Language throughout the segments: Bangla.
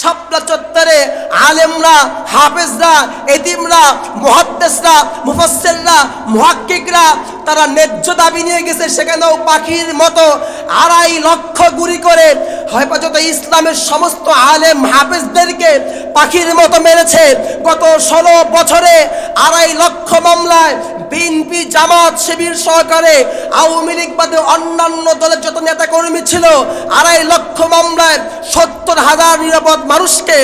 শাপলা চত্বরে আলেমরা, হাফেজরা, এতিমরা মহাদ্দেশরা মুফাসসিররা মুহাক্কিকরা, তারা ন্যায্য দাবি নিয়ে গেছে সেখানেও পাখির মতো আড়াই লক্ষ গুলি করে হেফাজত ইসলামের সমস্ত আলেম, হাফেজদেরকে পাখির মতো মেরেছে। গত ষোলো বছরে আড়াই লক্ষ মামলায় বিএনপি জামাত শিবির সহকারে আওয়ামী লীগ বাদে অন্যান্য দলের যত নেতা কর্মী ছিল, আড়াই লক্ষ মামলায় সত্তর হাজার নিরাপদ মানুষকে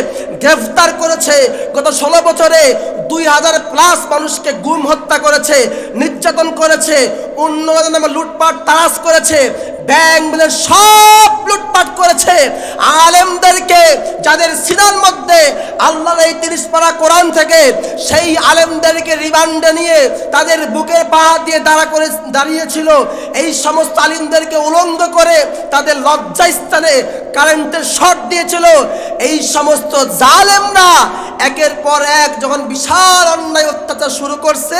গ্রেফতার করেছে। গত ষোলো বছরে দুই হাজার প্লাস মানুষকে গুম হত্যা করেছে, নির্যাতন করেছে, অন্য নামে লুটপাট তারাস করেছে। ব্যাংক মিলের সব লুটপাট করেছে। আলেমদেরকে যাদের সিনার মধ্যে আল্লাহর এই তিরিশ পারা কোরআন থেকে, সেই আলেমদেরকে রিমান্ডে নিয়ে তাদের বুকে পা দিয়ে দাঁড়া করে দাঁড়িয়েছিল। এই সমস্ত আলিমদেরকে উলঙ্গ করে তাদের লজ্জা স্থানে কারেন্টের শট দিয়েছিল। এই সমস্ত জালেমরা একের পর এক যখন বিশাল অন্যায় অত্যাচার শুরু করছে,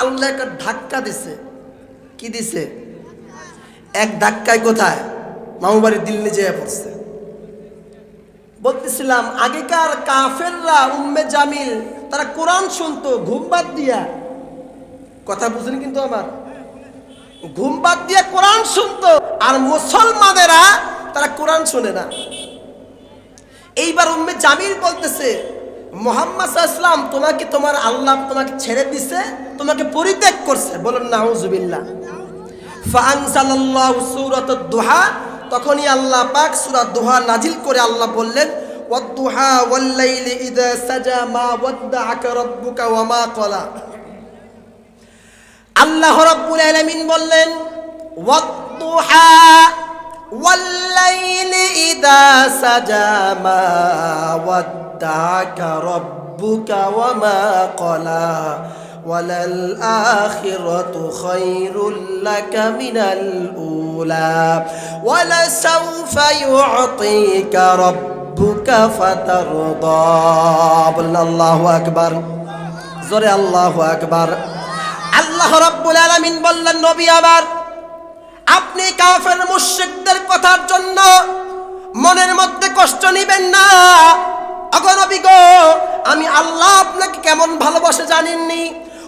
আল্লাহ একটা ধাক্কা দিছে। কি দিছে? এক ধাক্কায় কোথায়? মামুবাড়ির দিল্লি যেয়ে পড়ছে। বলতেছিলাম, আগেকার কাফেররা উম্মে জামিল, তারা কোরআন শুনতো, ঘুম বাদ দিয়া। কথা বুঝেন কিন্তু আমার। ঘুম বাদ দিয়ে কোরআন শুনতো, আর মুসলমানেরা তারা কোরআন শুনে না। এইবার উম্মে জামিল বলতেছে, মোহাম্মদ ইসলাম তোমাকে তোমার আল্লাহ তোমাকে ছেড়ে দিছে, তোমাকে পরিত্যাগ করছে। বলুন, নাউজুবিল্লাহ। ফাআনজালাল্লাহু সূরাতুদ দুহা, তখনই আল্লাহ পাক সূরা দুহা নাজিল করে আল্লাহ বললেন, ওয়াদ-দুহা ওয়াল-লাইলি ইযা সাজা মা ওয়াদ্দাআকা রাব্বুকা ওয়া মা ক্বালা। আল্লাহ রাব্বুল আলামিন বললেন, ওয়াদ-দুহা ওয়াল-লাইলি ইযা সাজা মা ওয়াদ্দাআকা রাব্বুকা ওয়া মা ক্বালা। وللآخرة خير لك من الأولى ولسوف يعطيك ربك فترضى بل الله أكبر জোরে আল্লাহ আকবার আল্লাহ রাব্বুল আলামিন বললেন নবী আবার আপনি কাফের মুশরিকদের কথার জন্য মনের মধ্যে কষ্ট নিবেন না অগনবী গো আমি আল্লাহ আপনাকে কেমন ভালোবাসে জানেননি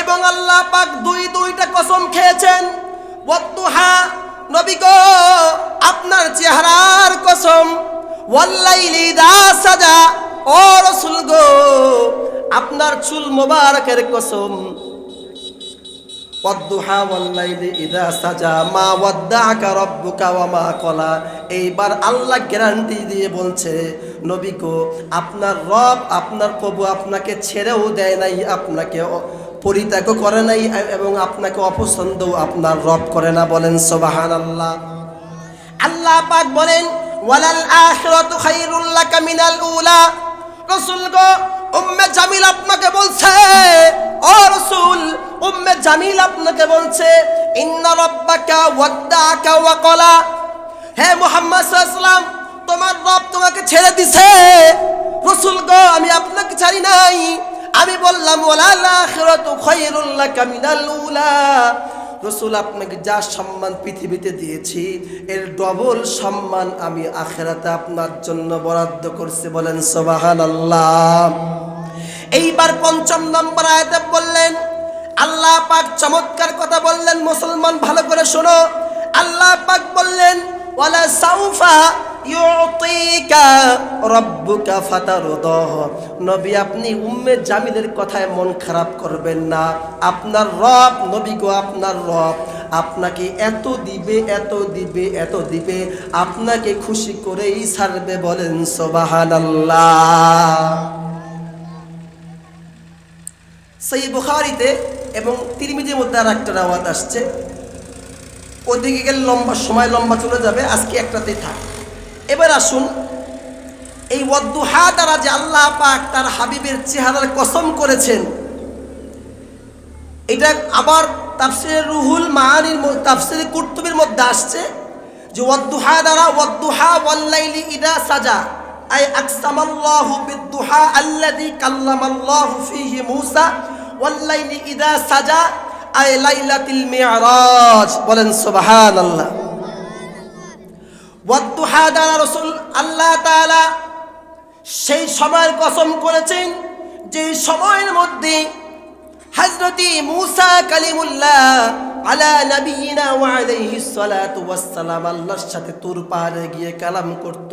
এবং আল্লাহ পাক দুই দুইটা কসম খেয়েছেন। ওয়াদ্দুহা নবী গো, আপনার চেহারার কসম। ওয়াল্লাইলি দা সাজা, ও রসুল গো, আপনার চুল মোবারকের কসম। ওয়াদ্দুহা ওয়াল্লাইলি ইদা সাজা, মা ওয়াদ্দাআকা রাব্বুকা ওয়া মা ক্বালা এইবার আল্লাহ গ্যারান্টি দিয়ে বলছে, নবী আপনার রব, আপনার প্রভু আপনাকে ছেড়েও দেয় নাই, আপনাকে পরিত্যাগও করে নাই, এবং আপনাকে অপছন্দও আপনার রব করে না বলেন, সুবহানাল্লাহ। আল্লাহ আল্লাহ পাক বলেন, ওয়ালাল আখিরাতু খায়রুল লাকা মিনাল উলা। রাসূল গো, উম্মে জামিল আপনাকে বলছে, ও রাসূল, উম্মে জামিল আপনাকে বলছে, ইন্না রাব্বাকা ওয়াদ্দাআকা ওয়া ক্বালা হে মুহাম্মদ সাল্লাল্লাহু তোমার রব তোমাকে ছেড়ে দিছে। রাসূল গো, আমি আপনাকে ছাড়ি নাই। আমি বললাম রসুল, আপনাকে যা সম্মান পৃথিবীতে দিয়েছি, এর ডবল সম্মান আমি আখেরাতে আপনার জন্য বরাদ্দ করছি। বলেন সোবাহান আল্লাহ এইবার পঞ্চম নম্বর আয়াতে বললেন, আল্লাহ পাক চমৎকার কথা বললেন, মুসলমান ভালো করে শোনো। আল্লাহ পাক বললেন, ওয়ালা সাউফা রব্বুকা ফাতারদাহ নবী, আপনি উম্মে জামিলের কথায় মন খারাপ করবেন না। আপনার রব, নবী গো, আপনার রব। আপনাকে এত দিবে এত দিবে এত দিবে। আপনাকে খুশি করেই ছাড়বে বলেন সোবাহানাল্লাহ। সেই বুখারিতে এবং তিরমিজির মধ্যে আর একটা রাওয়াত আসছে। ওদিকে গেলে লম্বা, সময় লম্বা চলে যাবে। আজকে একটাতেই থাক। এবার আসুন, এই ওয়াদ্দুহা দ্বারা যে আল্লাহ পাক তার হাবিবের চেহারার কসম করেছেন, এটা আবার তাফসিরে রুহুল মাহানির তাফসিরে কুর্তুবির মধ্যে আসছে যে ওয়াদ্দুহা দ্বারা ওয়াদ্দুহা ওয়াল্লাইলি ইদা সাজা, আই আকসামাল্লাহু বিদ্দুহা আল্লাযী কাল্লামাল্লাহু ফীহি মূসা ওয়াল্লাইলি ইদা সাজা, আই লাইলাতিল মিরাজ, বলেন সুবহানাল্লাহ। ওয়াদ্দুহা দ্বারা রাসূল, আল্লাহ তাআলা সেই সময়ের কসম করেছেন যে সময়ের মধ্যে হজরতি মুসা কালিমুল্লাহ আলা নবীনা ওয়া আলাইহিস সালাতু ওয়াস সালাম আল্লাহর সাথে তুর পাহাড়ে গিয়ে কালাম করত।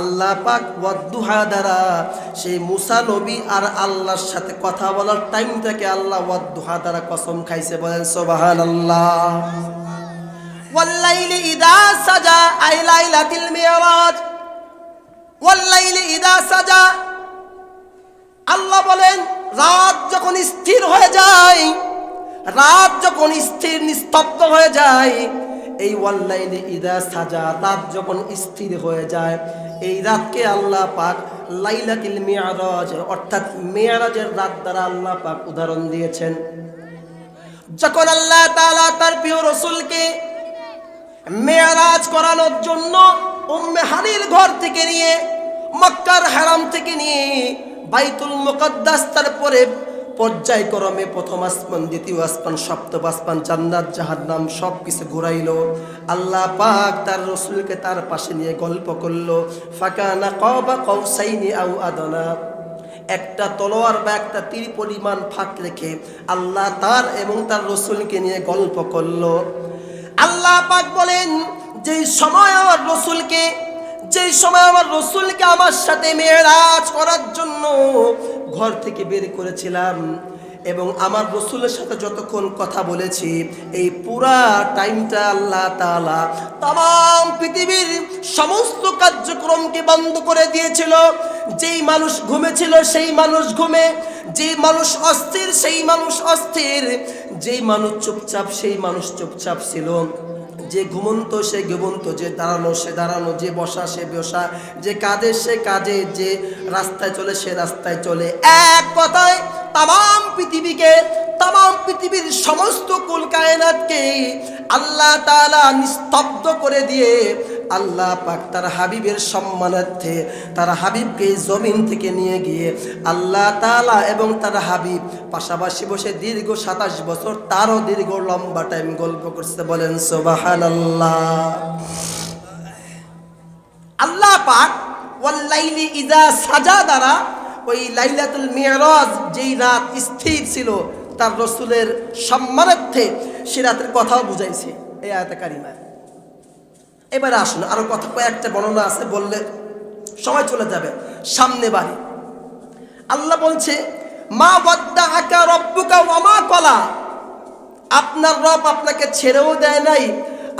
আল্লাহ পাক ওয়াদ্দুহা দ্বারা সেই মুসা নবী আর আল্লাহর সাথে কথা বলার টাইমটাকে আল্লাহ ওয়াদ্দুহা দ্বারা কসম খাইছে বলেন, সুবহানাল্লাহ। ওয়াল্লাইলি ইদা সাজা আই লাইলাতিল মিরাজ। ওয়াল্লাইলি ইদা সাজা। আল্লাহ বলেন, রাত যখন স্থির হয়ে যায়, রাত যখন স্থির, নিস্তব্ধ হয়ে যায়, এই ওয়াল্লাইলি ইদা সাজা রাত যখন স্থির হয়ে যায়, এই রাতকে আল্লাহ পাক লাইলাতিল মিয়ারাজ অর্থাৎ মেয়ারাজের রাত দ্বারা আল্লাহ পাক উদাহরণ দিয়েছেন। যখন আল্লাহ তাআলা তার প্রিয় রসুলকে মেয়ারাজ করানোর জন্য উম্মে হানির ঘর থেকে নিয়ে মক্কার হারাম থেকে নিয়ে বাইতুল মুকদ্দাস তারপরে পর্যায়ক্রমে প্রথম আসমান, দ্বিতীয় আসমান, সপ্তম আসমান, জান্নাত, জাহান্নাম সব কিছু ঘুরাইলো। আল্লাহ পাক তার রসুলকে তার পাশে নিয়ে গল্প করল করল ফাঁকানা কবা কৌসাইনি আউ আদনা। একটা তলোয়ার বা একটা তীর পরিমাণ ফাঁক রেখে আল্লাহ তার এবং তার রসুলকে নিয়ে গল্প করল। আল্লাহ পাক বলেন যে সময় আমার রসুলকে যে সময় আমার রসুলকে আমার সাথে মেয়েরাজ করার জন্য ঘর থেকে বের করেছিলাম এবং আমার রসুলের সাথে যতক্ষণ কথা বলেছি, এই পুরা টাইমটা আল্লাহ তাআলা তাম পৃথিবীর সমস্ত কার্যক্রমকে বন্ধ করে দিয়েছিল। যেই মানুষ ঘুমেছিল সেই মানুষ ঘুমে, যে মানুষ অস্থির সেই মানুষ অস্থির, যেই মানুষ চুপচাপ সেই মানুষ চুপচাপ ছিল। যে ঘুমন্ত সে ঘুমন্ত, যে দাঁড়ানো সে দাঁড়ানো, যে বসা সে বসা, যে কাজে সে কাজে যে রাস্তায় চলে সে রাস্তায় চলে। এক কথায় তাম পৃথিবীকে তাম পৃথিবীর সমস্ত কুল কায়নাতকে আল্লাহ তাআলা নিস্তব্ধ করে দিয়ে আল্লাহ পাক তার হাবিবের সম্মানার্থে তার হাবিবকে জমিন থেকে নিয়ে গিয়ে আল্লাহ তাআলা এবং তার হাবিব পাশাপাশি বসে দীর্ঘ সাতাশ বছর তারও দীর্ঘ লম্বা টাইম গল্প করছে বলেন, সুবহানাল্লাহ। আল্লাহ আল্লাহ পাক ওয়াল্লাইলি ইদা সাজা দ্বারা ওই লাইলাতুল মিয়ারাজ যেই রাত স্থির ছিল, তার রসুলের সম্মানার্থে সে রাতের কথাও বুঝাইছে এই আয়াতে কারিমায় এবারে আসুন, আরও কথা, কয়েকটা বর্ণনা আছে বললে সময় চলে যাবে। সামনে বাড়ি। আল্লাহ বলছে, মা বদ্দা আকা রব্বুকা ওয়ামা কলা। আপনার রব আপনাকে ছেড়েও দেয় নাই,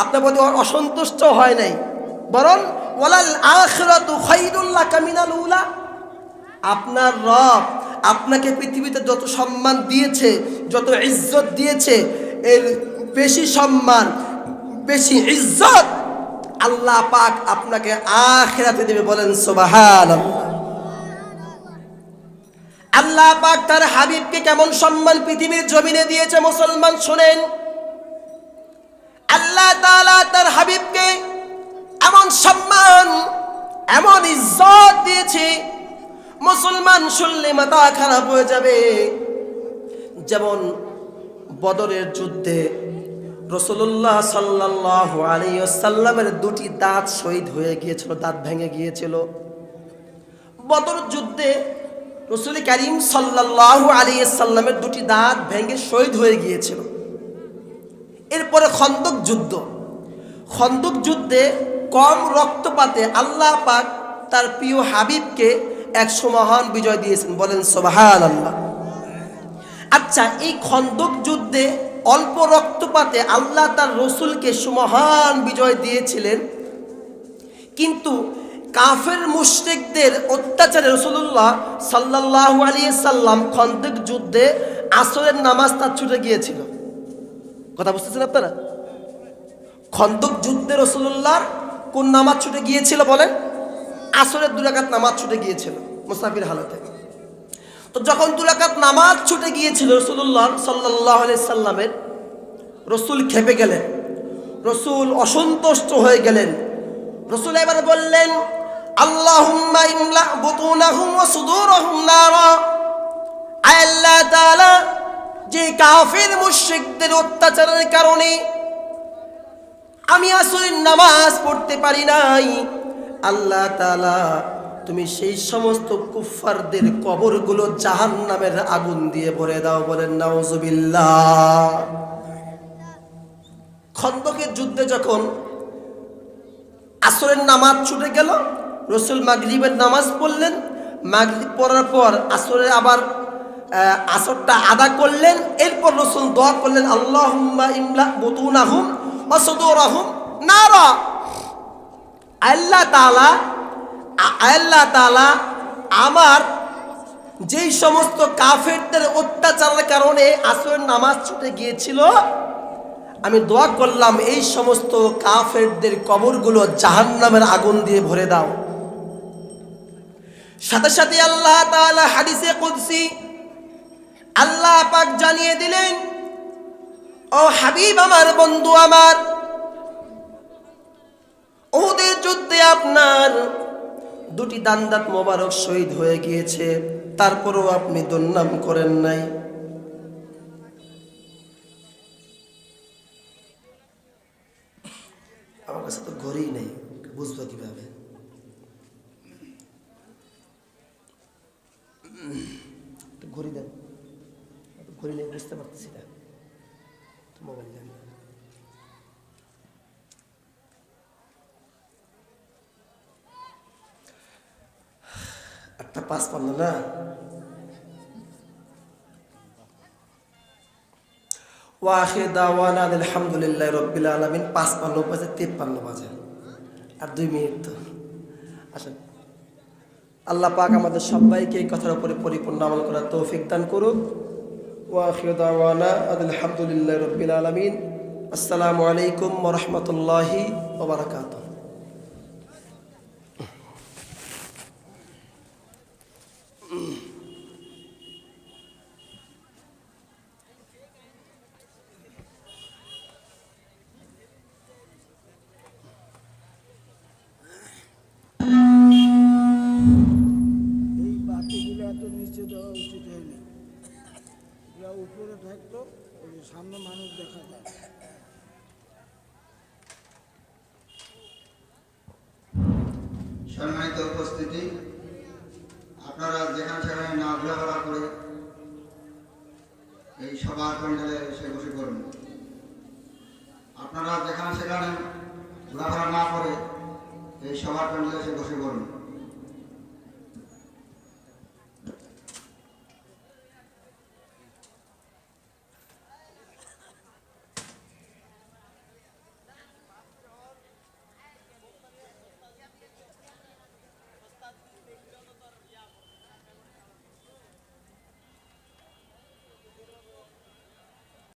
আপনার প্রতি অসন্তুষ্ট হয় নাই। বরং, ওয়ালাল আখিরাতু খাইরুল্লাহ কামিনাল উলা। আপনার রব আপনাকে পৃথিবীতে যত সম্মান দিয়েছে, যত ইজ্জত দিয়েছে, এর বেশি সম্মান, বেশি ইজ্জত আল্লাহ পাক আপনাকে আখেরাতে দেবে বলেন সোবাহান আল্লাহ পাক তার হাবিবকে কেমন সম্মান পৃথিবীর জমিনে দিয়েছে মুসলমান শোনেন। আল্লাহ তার হাবিবকে এমন সম্মান, এমন ইজ্জত দিয়েছে মুসলমান শুনলে মাথা খারাপ হয়ে যাবে। যেমন বদরের যুদ্ধে রসুল্লাহ সাল্লাহ আলিয়াল্লামের দুটি দাঁত শহীদ হয়ে গিয়েছিল, দাঁত ভেঙে গিয়েছিল। বদর যুদ্ধে রসুল করিম সাল্লাহ আলিয়াল্লামের দুটি দাঁত ভেঙে শহীদ হয়ে গিয়েছিল। এরপরে খন্দক যুদ্ধ। খন্দক যুদ্ধে কম রক্তপাতে আল্লাহ পাক তার প্রিয় হাবিবকে একশো মহান বিজয় দিয়েছেন। বলেন সোবাহান আল্লাহ আচ্ছা এই খন্দক যুদ্ধে অল্প রক্তপাতে আল্লাহ তার রসুলকে সুমহান বিজয় দিয়েছিলেন। কিন্তু কাফের মুশরিকদের অত্যাচারে রসুল্লাহ সাল্লাহ আলিয়া সাল্লাম খন্দক যুদ্ধে আসরের নামাজ তার ছুটে গিয়েছিল। কথা বুঝতেছেন আপনারা? খন্দক যুদ্ধে রসুল্লাহর কোন নামাজ ছুটে গিয়েছিল বলেন? আসরের দুরাকাত নামাজ ছুটে গিয়েছিল মুসাফির হালতে। তো যখন দুরাকাত নামাজ ছুটে গিয়েছিল রসুল্লাহ সাল্লাহ সাল্লামের রসুল খেপে গেলেন, রসুল অসন্তুষ্ট হয়ে গেলেন। রসুল এবার বললেন যে কাফির মুশরিকদের অত্যাচারের কারণে আমি আসলে নামাজ পড়তে পারি নাই আল্লাহ তাআলা তুমি সেই সমস্ত কুফফারদের কবরগুলো জাহান্নামের আগুন দিয়ে ভরে দাও বলেন, নাউজুবিল্লাহ। খন্দকের যুদ্ধে যখন আসরের নামাজ ছুটে গেল, রসুল মাগরিবের নামাজ পড়লেন, মাগরিব পড়ার পর আসরে আবার আসরটা আদা করলেন, এরপর রসুল দোয়া করলেন আল্লাহ ইমলা বতুন আহম বতুনাহুম অসদুরাহুম নারা। আল্লাহ তাআলা আ- আল্লাহ তাআলা আমার যেই সমস্ত কাফেরদের অত্যাচারের কারণে আসরের নামাজ ছুটে গিয়েছিল, আমি দোয়া করলাম, এই সমস্ত কাফেরদের কবরগুলো জাহান্নামের আগুন দিয়ে ভরে দাও। সাথে সাথে আল্লাহ তাআলা হাদিসে কুদসি, আল্লাহ পাক জানিয়ে দিলেন, ও হাবিব আমার বন্ধু আমার ওদের যুদ্ধে আপনার দুটি দান্দাত মোবারক শহীদ হয়ে গিয়েছে তারপরও আপনি দুর্নাম করেন নাই আমার কাছে তো ঘড়িই নেই বুঝব কীভাবে একটু ঘড়ি দেন ঘড়ি নেই বুঝতে পারতেছি না একটু মোবাইল দেন একটা পাঁচ পান্ন না? ওয়াহির দাওয়ান আলহামদুলিল্লাহ রব্বিল আলমিন বাজে তিপ্পান্ন বাজে। আর দুই মিনিট তো। আসেন। আল্লাহ পাক আমাদের সবাইকে এই কথার উপরে পরিপূর্ণ আমল করার তৌফিক দান করুক। ওয়াহির দাওয়ানা আলহামদুলিল্লাহ রব্বিল আলমিন। আসসালামু আলাইকুম ওরহমতুল্লাহি ওবরাকাতুহ দেওয়া উচিত হয়নি এরা উপরে থাকতো, ওই যে সামনে মানুষ দেখা যায়। সম্মানিত উপস্থিতি, আপনারা যেখানে সেখানে না ঘোরাফেরা করে এই সভা প্যান্ডেলে এসে বসে করুন আপনারা যেখানে সেখানে ঘোরাফেরা না করে এই সভা প্যান্ডেলে এসে বসে করুন